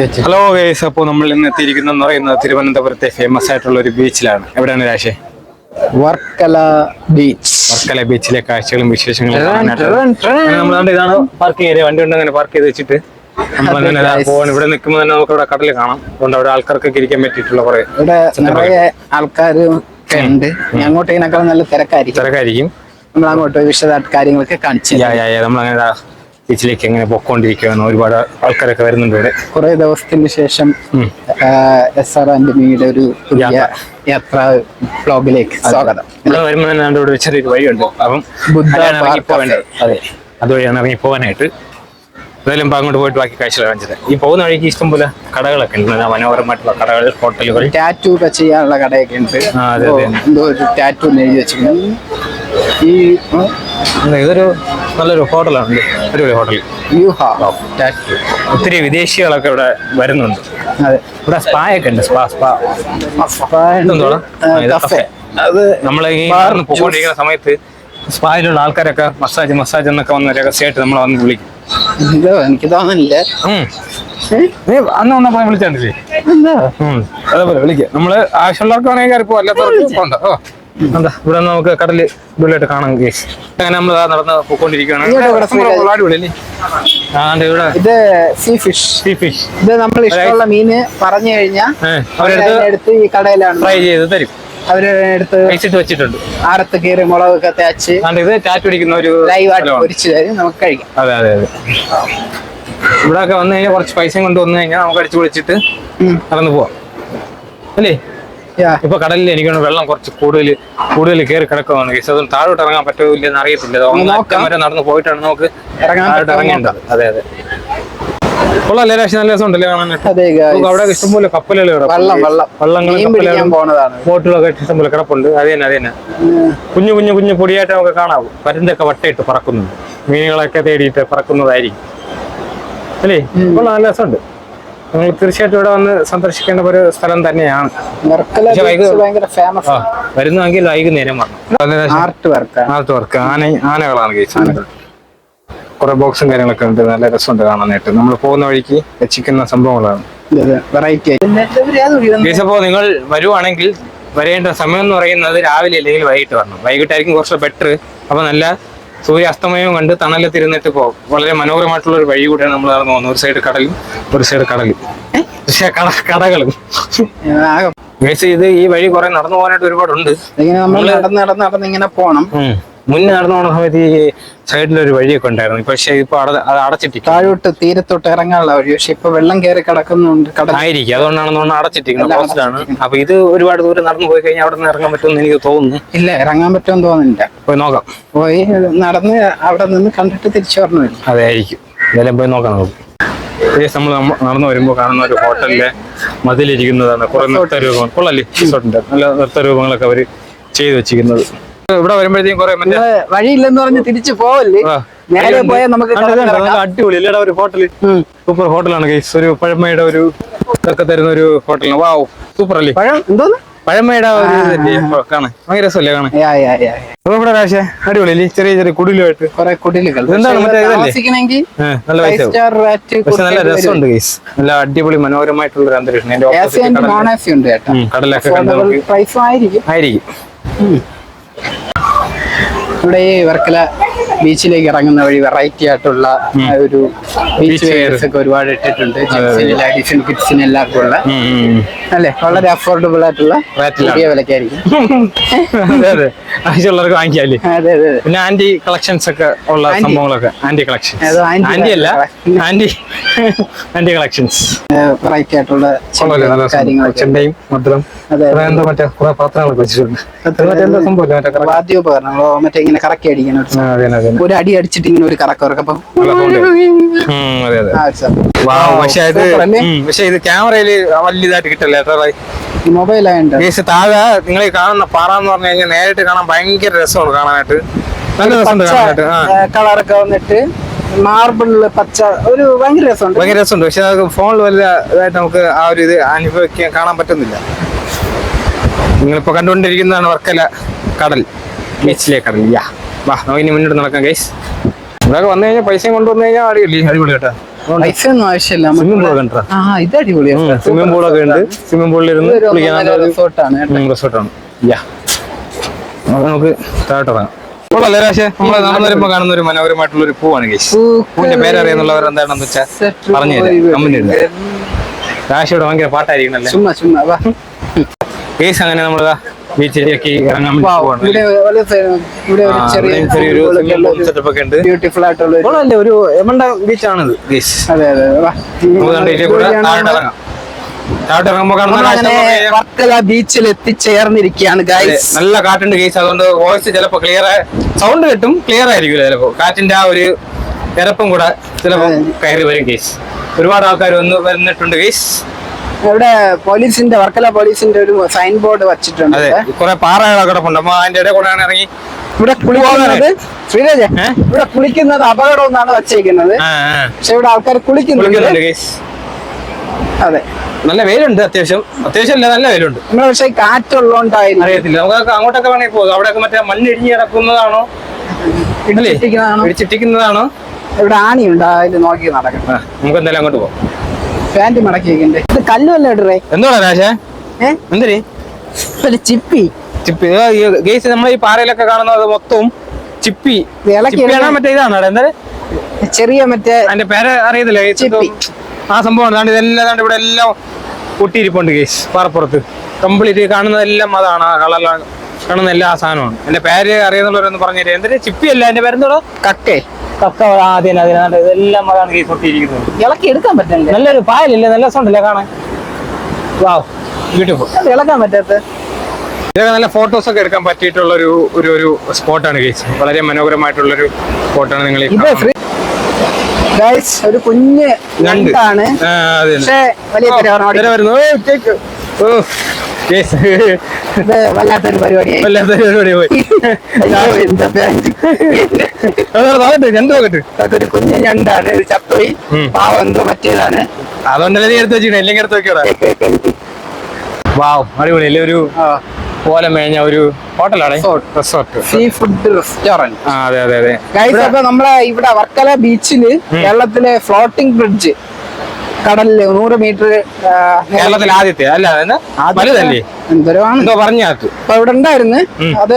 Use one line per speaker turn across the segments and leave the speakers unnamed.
Hello guys അപ്പോൾ നമ്മൾ ഇന്ന് എത്തിയിരിക്കുന്നതെന്ന് പറയുന്നത് തിരുവനന്തപുരത്തെ ഫേമസ് ആയിട്ടുള്ള ഒരു ബീച്ചിലാണ് എവിടെയാണ് രാശേ?
വർക്കല ബീച്ച്
വർക്കല ബീച്ചിലെ കാഴ്ചകളും വിശേഷങ്ങളും. അങ്ങനെ നമ്മളാണ്ട് ഇതാണ് പാർക്കിംഗ് ഏരിയ വണ്ടി കൊണ്ട് അങ്ങനെ പാർക്ക് ചെയ്ത് വെച്ചിട്ട് നമ്മളങ്ങനെ
guys.
പോകാൻ ഇവിടെ നിൽക്കുമ്പോൾ തന്നെ നമുക്ക് ഇവിടെ കടൽ കാണാം. അതുകൊണ്ട് അവിടെ ആൾക്കാർക്കൊക്കെ ഇരിക്കാൻ പറ്റിയിട്ടുള്ള കുറെ
ഇവിടെ നിറയെ ആൾക്കാരും ഉണ്ട്. ഇനി അങ്ങോട്ട് ഇതിനേക്കാൾ നല്ല തിരക്കായിരിക്കും.
തിരക്കായിരിക്കും.
നമ്മൾ അങ്ങോട്ട് വിശദമായിട്ട് കാര്യങ്ങളൊക്കെ കാണിച്ചു
നമ്മളങ്ങനെ ദാ ബീച്ചിലേക്ക് എങ്ങനെ പൊക്കോണ്ടിരിക്കുകയാണ് ഒരുപാട് ആൾക്കാരൊക്കെ വരുന്നുണ്ട് ഇവിടെ.
കുറെ ദിവസത്തിന് ശേഷം എസ് ആർ ആന്റണിയുടെ ഒരു യാത്ര. ബ്ലോഗിലേക്ക് സ്വാഗതം.
ഇവിടെ വരുമ്പോൾ തന്നെ നമ്മുടെ ഇവിടെ ഒരു ചെറിയൊരു വഴിയുണ്ട്. അപ്പം അതെ. അതുവഴിയാണ് ഇറങ്ങി പോകാനായിട്ട്. എന്തായാലും ഇപ്പൊ അങ്ങോട്ട് പോയിട്ട് ബാക്കി കാഴ്ചകൾ കാണിച്ചത് ഈ പോകുന്ന വഴിക്ക് ഇഷ്ടംപോലെ കടകളൊക്കെ ഉണ്ട്. മനോഹരമായിട്ടുള്ള കടകൾ ഹോട്ടലുകൾ.
ടാറ്റു ഒക്കെ ചെയ്യാനുള്ള കടയൊക്കെ ഉണ്ട്. ടാറ്റൂ എഴുതി വെച്ചിരിക്കുന്നു. ഈ
ഇതൊരു നല്ലൊരു ഹോട്ടലാണ്. ഒരു ഹോട്ടൽ. ഒത്തിരി വിദേശികളൊക്കെ ഇവിടെ വരുന്നുണ്ട്.
അതെ.
ഇവിടെ സ്പാ ഒക്കെ ഉണ്ട്. Spa spa.
അത്
നമ്മൾ ഈ പോയിക്കൊണ്ടിരിക്കുന്ന സമയത്ത് സ്പായിലുള്ള ആൾക്കാരൊക്കെ മസാജ് മസാജ് എന്നൊക്കെ വന്ന് രഹസ്യമായിട്ട് നമ്മളെ വന്ന് വിളിക്കും.
എനിക്ക് തോന്നുന്നില്ല.
അന്ന് വന്നപ്പോ വിളിച്ചിട്ടില്ലേ. അതേപോലെ വിളിക്കുക നമ്മൾ ആവശ്യമുള്ളവർക്ക് വേണമെങ്കിൽ പോകാം അല്ലാത്തവർക്ക് പോകണ്ട എന്താ ഇവിടെ നമുക്ക് കടൽ ഇവിടെയായിട്ട് കാണാം കേസ് അങ്ങനെ നമ്മൾ നടന്ന് പോയിക്കൊണ്ടിരിക്കുകയാണ്. അടിപൊളിയല്ലേ? ഇവിടെ.
ഇത് സീ ഫിഷ്
സീ ഫിഷ്
ഇത് നമ്മൾ ഇഷ്ടമുള്ള മീന് പറഞ്ഞു കഴിഞ്ഞാൽ
അവരെടുത്ത്
ഈ കടയിലാണ്.
ഫ്രൈ ചെയ്ത് തരും. അവരെടുത്ത് വെച്ചിട്ടുണ്ട്.
ആരത്ത് കീറി മുളകൊക്കെ തേച്ച്
ഇത് ടാറ്റ് പിടിക്കുന്ന ഒരു
ലൈവായിട്ട്
സ്ഥലമാണ്.
പൊരിച്ചു തരും. നമുക്ക് കഴിക്കാം.
അതെ അതെ അതെ. ഇവിടെ ഒക്കെ വന്നു കഴിഞ്ഞാൽ കുറച്ച് പൈസയും കൊണ്ട് വന്നു കഴിഞ്ഞാൽ നമുക്ക് അടിച്ചു
പൊളിച്ചിട്ട്
നടന്നു പോവാം. അല്ലേ. ഇപ്പൊ കടലിൽ എനിക്ക് വെള്ളം കുറച്ച് കൂടുതൽ കൂടുതൽ കയറി കിടക്കുകയാണ് കേസ് അതും താഴോട്ട് ഇറങ്ങാൻ പറ്റില്ല എന്ന് അറിയത്തില്ല വരെ നടന്ന് പോയിട്ടാണ് നമുക്ക് താഴോട്ട് ഇറങ്ങേണ്ടത്. അതെ അതെ. കൊള്ളാല്ലേ രാശി നല്ല രസമുണ്ടല്ലേ കാണാനായിട്ട്
അതെ guys.
നമുക്ക് അവിടെ ഇഷ്ടംപോലെ കപ്പലുകൾ വള്ളങ്ങളും ബോട്ടുകളൊക്കെ ഇഷ്ടംപോലെ കിടപ്പുണ്ട്. അത് തന്നെ അത് തന്നെ. കുഞ്ഞു കുഞ്ഞു കുഞ്ഞു പൊടിയായിട്ട് നമുക്ക് കാണാവൂ പരുന്തൊക്കെ വട്ടയിട്ട് പറക്കുന്നുണ്ട് മീനുകളൊക്കെ തേടിയിട്ട് പറക്കുന്നതായിരിക്കും. അല്ലേ? കൊള്ളാം നല്ല രസമുണ്ട്. നിങ്ങൾ തീർച്ചയായിട്ടും ഇവിടെ വന്ന് സന്ദർശിക്കേണ്ട ഒരു സ്ഥലം തന്നെയാണ്. വരുന്നുവെങ്കിൽ വൈകുന്നേരം വരണം.
ആർട്ട് വർക്കാണ്
ആർട്ട് വർക്ക് ആന ആനകളാണ് കേസ് ആനകൾ. കുറെ ബോക്സും കാര്യങ്ങളൊക്കെ ഉണ്ട്. നല്ല രസമുണ്ട് കാണാനായിട്ട്. നമ്മൾ പോകുന്ന വഴിക്ക് രക്ഷിക്കുന്ന സംഭവങ്ങളാണ്. അപ്പോൾ നിങ്ങൾ വരുവാണെങ്കിൽ വരേണ്ട സമയം എന്ന് പറയുന്നത് രാവിലെ അല്ലെങ്കിൽ വൈകിട്ട് വരണം. വൈകിട്ടായിരിക്കും കുറച്ച് ബെറ്റർ അപ്പൊ നല്ല സൂര്യാസ്തമയവും കണ്ട് തണലത്തിരുന്നിട്ട് പോകും വളരെ മനോഹരമായിട്ടുള്ള ഒരു വഴി കൂടെയാണ് നമ്മൾ നടന്നു പോകുന്നത്. ഒരു സൈഡ് കടലും ഒരു സൈഡ് കടലും. പക്ഷേ കട കടകളും. ഇത് ഈ വഴി കുറെ നടന്നു പോകാനായിട്ട് ഒരുപാടുണ്ട്.
ഇങ്ങനെ നമ്മൾ നടന്ന് നടന്ന് നടന്ന് ഇങ്ങനെ
ഉം. മുന്നേ നടന്നു പോകുന്ന സമയത്ത് ഈ സൈഡിൽ ഒരു വഴിയൊക്കെ ഉണ്ടായിരുന്നു. പക്ഷെ ഇപ്പൊ അത് അടച്ചിട്ട്
താഴോട്ട് തീരത്തോട്ട് ഇറങ്ങാനുള്ള വഴി. പക്ഷെ ഇപ്പൊ വെള്ളം കയറി കിടക്കുന്നുണ്ട്.
ആയിരിക്കും. അതുകൊണ്ടാണ് തോന്നുന്നു അടച്ചിട്ടിരിക്കുന്നത്. അപ്പൊ ഇത് ഒരുപാട് ദൂരം നടന്നു പോയി കഴിഞ്ഞാൽ അവിടെ നിന്ന് ഇറങ്ങാൻ പറ്റുമെന്ന് എനിക്ക് തോന്നുന്നു.
ഇല്ല ഇറങ്ങാൻ പറ്റുമെന്ന് തോന്നുന്നില്ല.
പോയി നോക്കാം.
പോയി നടന്ന് അവിടെ നിന്ന് കണ്ടിട്ട് തിരിച്ചു പറഞ്ഞു
വരും അതായിരിക്കും എന്തായാലും പോയി നോക്കാം നമുക്ക്. നമ്മൾ നടന്നു വരുമ്പോൾ കാണുന്ന ഒരു ഹോട്ടലിലെ മതിലിരിക്കുന്നതാണ്. കുറെ നൃത്ത രൂപങ്ങൾ കൊള്ളല്ലേ റിസോർട്ടിന്റെ നല്ല നൃത്ത രൂപങ്ങളൊക്കെ അവർ ചെയ്തു വെച്ചിരിക്കുന്നത്. ഇവിടെ വരുമ്പോഴത്തേക്കും കുറെ
വഴിയില്ലെന്ന് പറഞ്ഞ് തിരിച്ചു പോവല്ലേ? നേരെ. പോയാൽ നമുക്ക്
അടിപൊളി അല്ലേടാ ഒരു ഹോട്ടൽ സൂപ്പർ ഹോട്ടലാണ് ഗൈസ്. ഒരു പഴമയുടെ ഒരു ഇതൊക്കെ തരുന്ന ഒരു ഹോട്ടലാണ് വാവ് സൂപ്പർ അല്ലേ?
പഴം? എന്തോന്ന്?
പഴമയുടെ ഒരു കാണാൻ ഭയങ്കര രസമല്ലേ കാണാൻ?
യാ, യാ, യാ, യാ.
അപ്പൊ ഇവിടെ രാശ അടിപൊളി അല്ലേ ചെറിയ ചെറിയ കുടിലുമായിട്ട്.
കുറെ കുടിലുകൾ.
മറ്റേ?
താമസിക്കണമെങ്കിൽ
നല്ല പൈസ പക്ഷെ നല്ല രസമുണ്ട് ഗൈസ്. നല്ല അടിപൊളി മനോഹരമായിട്ടുള്ള ഒരു അന്തരീക്ഷം കടലൊക്കെ
ആയിരിക്കും. ഇവിടെ ഈ വർക്കല ബീച്ചിലേക്ക് ഇറങ്ങുന്ന വഴി വെറൈറ്റി ആയിട്ടുള്ള ഒരു ബീച്ച് വെയർസ് ഒക്കെ ഒരുപാട് ഇട്ടിട്ടുണ്ട്. ജെൻസിന് ലേഡീസിന് കിഡ്സിന് എല്ലാവർക്കും ഉള്ള. അല്ലേ? വളരെ അഫോർഡബിൾ ആയിട്ടുള്ള. ചെറിയ വിലക്കായിരിക്കും.
ആവശ്യമുള്ളവർക്ക് വാങ്ങിക്കാല്ലേ
അതെ അതെ
പിന്നെ ആന്റി കളക്ഷൻസ് ഒക്കെ ഉള്ള സംഭവങ്ങളൊക്കെ. ആന്റി
കളക്ഷൻ
ആന്റി അല്ല. ആന്റി ആന്റി കളക്ഷൻസ്
വെറൈറ്റി ആയിട്ടുള്ള
ചെണ്ടയും. എന്തോ മറ്റേ കുറെ പാത്രങ്ങളൊക്കെ വെച്ചിട്ടുണ്ട്. മറ്റേ
വാദ്യോപകരണങ്ങളോ ഇങ്ങനെ കറക്കി ഒരു അടി അടിച്ചിട്ട് ഇങ്ങനെ ഒരു
പക്ഷേ ഇത് ക്യാമറയിൽ വലിയതായിട്ട് കിട്ടില്ല?
ഈ മൊബൈൽ ആയതുകൊണ്ട്
താഴെ നിങ്ങൾ ഈ കാണുന്ന പാറ എന്ന് പറഞ്ഞു കഴിഞ്ഞാൽ നേരിട്ട് കാണാൻ ഭയങ്കര രസമാണ് കാണാനായിട്ട്. നല്ല രസമുണ്ട് കാണാനായിട്ട്.
കളറൊക്കെ വന്നിട്ട് മാർബിളിൽ പച്ച ഒരു ഭയങ്കര രസമുണ്ട്.
ഭയങ്കര രസമുണ്ട്. പക്ഷെ ഫോണിൽ വലിയ ഇതായിട്ട് നമുക്ക് ആ ഒരു ഇത് അനുഭവിക്കാൻ കാണാൻ പറ്റുന്നില്ല. നിങ്ങളിപ്പോ കണ്ടുകൊണ്ടിരിക്കുന്നതാണ് വർക്കല കടൽ. ബീച്ചിലെ കടൽ. യാ. വാ നമുക്ക് ഇനി മുന്നോട്ട് നടക്കാം ഗൈസ് ഇവിടെ വന്നു കഴിഞ്ഞാൽ പൈസയും കൊണ്ടുവന്നു കഴിഞ്ഞാൽ അടിപൊളി അടിപൊളി കേട്ടോ.
പൈസ ഒന്നും ആവശ്യമില്ല.
സ്വിമ്മിംഗ് പൂൾ കണ്ടോ
ആ ഇത് അടിപൊളിയാണ്
സ്വിമ്മിംഗ് പൂളൊക്കെ ഉണ്ട്. സ്വിമ്മിംഗ് പൂളിൽ ഇരുന്ന് കുളിക്കാൻ
റിസോർട്ടാണ്
റിസോർട്ടാണ് യാ. നമുക്ക് താഴോട്ട് ഇറങ്ങാം. കൊള്ളാം രാശേ നമ്മൾ നടന്നു വരുമ്പോ കാണുന്ന ഒരു മനോഹരമായിട്ടുള്ള ഒരു പൂവാണ് കേസ് പൂവിന്റെ പേരറിയുന്നുള്ളവർ എന്താണെന്ന് വെച്ചാൽ പറഞ്ഞു തരാം. കമ്പനി രാശിയുടെ ഭയങ്കര പാട്ടായിരിക്കണല്ലേ
ചുമ്മാ ചുമ്മാ വാ.
കേസ് അങ്ങനെ നമ്മൾ ബീച്ചിലേക്ക് ഇറങ്ങാൻ
ബ്യൂട്ടിഫുൾ ആയിട്ടുള്ള ഒരു
ബീച്ചാണിത്
അതെ അതെ വർക്കല ബീച്ചിൽ എത്തിച്ചേർന്നിരിക്കുകയാണ് ഗൈസ്
നല്ല കാറ്റുണ്ട് ഗൈസ് അതുകൊണ്ട് വോയിസ് ചിലപ്പോ ക്ലിയർ സൗണ്ട് കിട്ടും ക്ലിയർ ആയിരിക്കില്ല ചിലപ്പോ. കാറ്റിന്റെ ആ ഒരു ഇരപ്പം കൂടെ ചിലപ്പോ കയറി വരും ഗൈസ് ഒരുപാട് ആൾക്കാർ വന്ന് വരുന്നിട്ടുണ്ട് കേസ്
ഇവിടെ പോലീസിന്റെ വർക്കല പോലീസിന്റെ ഒരു സൈൻ ബോർഡ് വച്ചിട്ടുണ്ട്.
കുറെ പാറകളൊക്കെ അപ്പൊ അതിന്റെ ഇടയിൽ ഇറങ്ങി
ഇവിടെ കുളിക്കുന്നത് ശ്രീരാജ ഇവിടെ കുളിക്കുന്നത് അപകടം എന്നാണ് വച്ചേക്കുന്നത്. പക്ഷെ ഇവിടെ ആൾക്കാർ കുളിക്കുന്നുണ്ട്. അതെ.
നല്ല വെയിലുണ്ട് അത്യാവശ്യം. അത്യാവശ്യം അല്ല നല്ല വെയിലുണ്ട്.
നമ്മൾ പക്ഷെ കാറ്റുള്ളതുകൊണ്ടായിരുന്നു
അറിയത്തില്ല. നമുക്ക് അങ്ങോട്ടൊക്കെ വേണമെങ്കിൽ പോകും. അവിടെയൊക്കെ മറ്റേ മണ്ണിടിഞ്ഞ് കിടക്കുന്നതാണോ? ഇടിച്ചിട്ടിക്കുന്നതാണോ
ഇവിടെ ആണിയുണ്ട്. അതിൽ നോക്കി നടക്കണം.
നമുക്ക് എന്തായാലും അങ്ങോട്ട് പോകാം.
പാന്റ് മടക്കി വെക്കണ്ടേ ഇത് കല്ലുമല്ല ഇടറേ.
എന്തോടാ രാശേ എന്തേ
ഒരു ചിപ്പി.
ചിപ്പി. ഗേസ് നമ്മൾ ഈ പാറയിലൊക്കെ കാണുന്നത് മൊത്തവും ചിപ്പി. മറ്റേ ഇതാണ് എന്താ
ചെറിയ മറ്റേ
അതിന്റെ പേര് അറിയത്തില്ല?
ചിപ്പി.
ആ സംഭവം ദാണ്ട് ഇതെല്ലാം ഇവിടെ എല്ലാം പൊട്ടിയിരിപ്പുണ്ട് കേസ് പാറപ്പുറത്ത്. കംപ്ലീറ്റ് കാണുന്നതെല്ലാം അതാണ്. ആ കളറിലാണ് കാണുന്ന എല്ലാ സാധനമാണ് എന്റെ പേര് അറിയുന്നുള്ളവരൊന്ന് പറഞ്ഞു തരാം എന്തിന്? ചിപ്പി അല്ല എന്റെ പേരെന്തോടോ
കക്കേ.
കക്ക ആദ്യം അതിനാണ്ട് ഇതെല്ലാം അതാണ് കേസ് പൊട്ടിയിരിക്കുന്നത്
ഇളക്കി എടുക്കാൻ പറ്റില്ല
നല്ലൊരു പായലില്ലേ? നല്ല രസമുണ്ടല്ലേ കാണാൻ? വാവ്. ബ്യൂട്ടിഫുൾ
ഇളക്കാൻ പറ്റാത്ത?
ഇതൊക്കെ നല്ല ഫോട്ടോസ് ഒക്കെ എടുക്കാൻ പറ്റിയിട്ടുള്ള ഒരു ഒരു ഒരു സ്പോട്ടാണ് ഗൈസ് വളരെ മനോഹരമായിട്ടുള്ള ഒരു സ്പോട്ടാണ് നിങ്ങൾ
ഗൈസ് ഒരു കുഞ്ഞ്
ഞണ്ട്.
ഞണ്ടാണ്. പക്ഷേ വലിയ
വരുന്നു.
വല്ലാത്തൊരു പരിപാടിയായി.
പരിപാടി പോയി. ഞണ്ട് നോക്കട്ടെ.
അതൊരു കുഞ്ഞ് ഞണ്ടാണ് ഇത് ചത്തുപോയി.
ഉം.
പാവം എന്തോ പറ്റിയതാണ്
അതുകൊണ്ടല്ലേ നീ എടുത്ത് വെച്ചിട്ട് അല്ലെങ്കിൽ എടുത്ത് വെക്കോടാ വാവ് അടിപൊളി. അല്ലേ ഒരു പോലെ മേഞ്ഞ ഒരു ഹോട്ടലാണ്?
Resort.
Resort
sea food restaurant
ആ അതെ അതെ അതെ.
നമ്മളെ ഇവിടെ വർക്കല ബീച്ചിൽ കേരളത്തിലെ ഫ്ലോട്ടിംഗ് ബ്രിഡ്ജ് കടലിൽ നൂറ് മീറ്റർ
കേരളത്തിൽ ആദ്യത്തെ അല്ല വലുതല്ലേ? എന്തോ പറഞ്ഞു
അപ്പൊ ഇവിടെ ഉണ്ടായിരുന്നു. അത്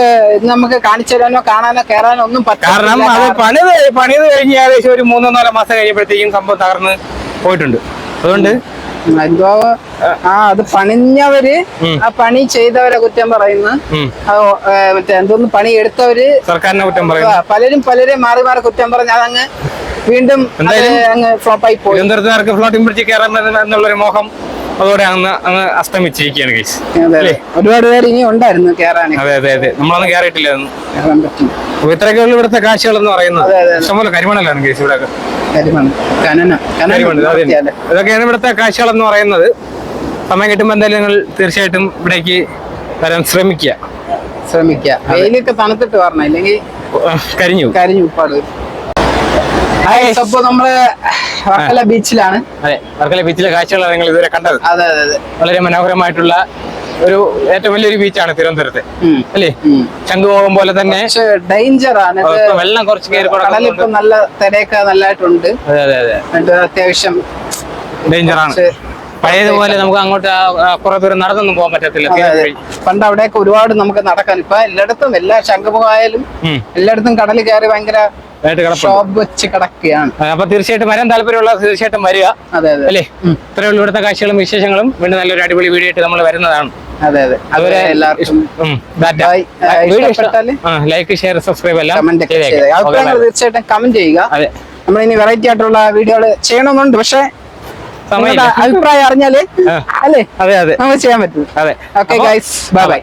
നമുക്ക് കാണിച്ചു തരാനോ കാണാനോ കേറാനോ ഒന്നും
കാരണം അത് പണിത് പണിത് കഴിഞ്ഞ് ഏകദേശം ഒരു മൂന്നോ നാലോ മാസം കഴിയുമ്പോഴത്തേക്കും സംഭവം തകർന്ന് പോയിട്ടുണ്ട്. അതുകൊണ്ട്?
എന്തോ ആ. അത് പണിഞ്ഞവര്. ആ പണി ചെയ്തവരെ കുറ്റം പറയുന്നു. മറ്റേ എന്തോന്ന് പണി എടുത്തവര്
സർക്കാരിനെ കുറ്റം പറയുന്നു.
പലരും പലരെ മാറി മാറി കുറ്റം പറഞ്ഞ് അതങ്ങ് വീണ്ടും ഫ്ലോപ്പായി പോയി.
തിരുവനന്തപുരത്തുകാർക്ക് ഫ്ലോട്ടിംഗ് ബ്രിഡ്ജ് കയറാൻ എന്നുള്ളൊരു മോഹം അതോടെ അങ്ങ് അങ്ങ് അസ്തമിച്ചിരിക്കുകയാണ് കേസ്.
ഒരുപാട് പേര് ഇനി ഉണ്ടായിരുന്നു കേറാൻ
അതെ അതെ അതെ. നമ്മളൊന്നും കയറിയിട്ടില്ല അപ്പൊ ഇത്രയൊക്കെ ഉള്ളു ഇവിടുത്തെ കാഴ്ചകൾ എന്ന് പറയുന്നത്. ഇഷ്ടംപോലെ കരിമണലാണ് കേസ് ഇവിടെ. ഇതൊക്കെയാണ് ഇവിടുത്തെ കാഴ്ചകൾ എന്ന് പറയുന്നത്. സമയം കിട്ടുമ്പോൾ എന്തായാലും നിങ്ങൾ തീർച്ചയായിട്ടും ഇവിടേക്ക് വരാൻ ശ്രമിക്കുക.
ശ്രമിക്കുക. വെയിലൊക്കെ തണുത്തിട്ട് വരണം. ഇല്ലെങ്കിൽ
കരിഞ്ഞു
കരിഞ്ഞു ഉപ്പാട് അപ്പൊ നമ്മൾ വർക്കല ബീച്ചിലാണ്.
അതെ വർക്കല ബീച്ചിലെ കാഴ്ചകളാണ് നിങ്ങൾ ഇതുവരെ കണ്ടത്.
അതെ അതെ അതെ.
വളരെ മനോഹരമായിട്ടുള്ള ഒരു ഏറ്റവും വലിയൊരു ബീച്ചാണ് തിരുവനന്തപുരത്ത്. അല്ലേ. ശംഖുമുഖം പോലെ തന്നെ
ഡേഞ്ചർ ആണ്.
വെള്ളം കുറച്ച് കയറി
കടലിപ്പോ നല്ല തിരയൊക്കെ നല്ലതായിട്ടുണ്ട്
അതെ അതെ അതെ.
അത്യാവശ്യം
ഡേഞ്ചർ ആണ്. പഴയതുപോലെ നമുക്ക് അങ്ങോട്ട് കുറെ ദൂരം നടന്നൊന്നും പോകാൻ പറ്റത്തില്ല.
പണ്ട് അവിടെയൊക്കെ ഒരുപാട് നമുക്ക് നടക്കാൻ. ഇപ്പൊ എല്ലായിടത്തും എല്ലാ ശംഖുമുഖമായാലും. എല്ലായിടത്തും കടൽ കയറി ഭയങ്കര ഷോപ്പ് വെച്ച് കിടക്കുകയാണ്.
ആ, അപ്പൊ തീർച്ചയായിട്ടും വരാൻ താല്പര്യമുള്ള തീർച്ചയായിട്ടും വരിക.
അതെ അതെ.
അല്ലേ? ഇത്രയേ ഉള്ളൂ ഇവിടുത്തെ കാഴ്ചകളും വിശേഷങ്ങളും. വീണ്ടും നല്ലൊരു അടിപൊളി വീഡിയോ ആയിട്ട് നമ്മൾ വരുന്നതാണ്.
അതെ അതെ. അതുവരെ എല്ലാവർക്കും
ലൈക്ക് ഷെയർ സബ്സ്ക്രൈബ് എല്ലാം.
തീർച്ചയായിട്ടും കമന്റ് ചെയ്യുക. നമ്മൾ ഇനി വെറൈറ്റി ആയിട്ടുള്ള വീഡിയോകൾ ചെയ്യണമെന്നുണ്ട്. പക്ഷെ അഭിപ്രായം
അറിഞ്ഞാൽ
അല്ലേ?
അതെ അതെ.
നമുക്ക് ചെയ്യാൻ പറ്റും.
അതെ.
Okay guys bye bye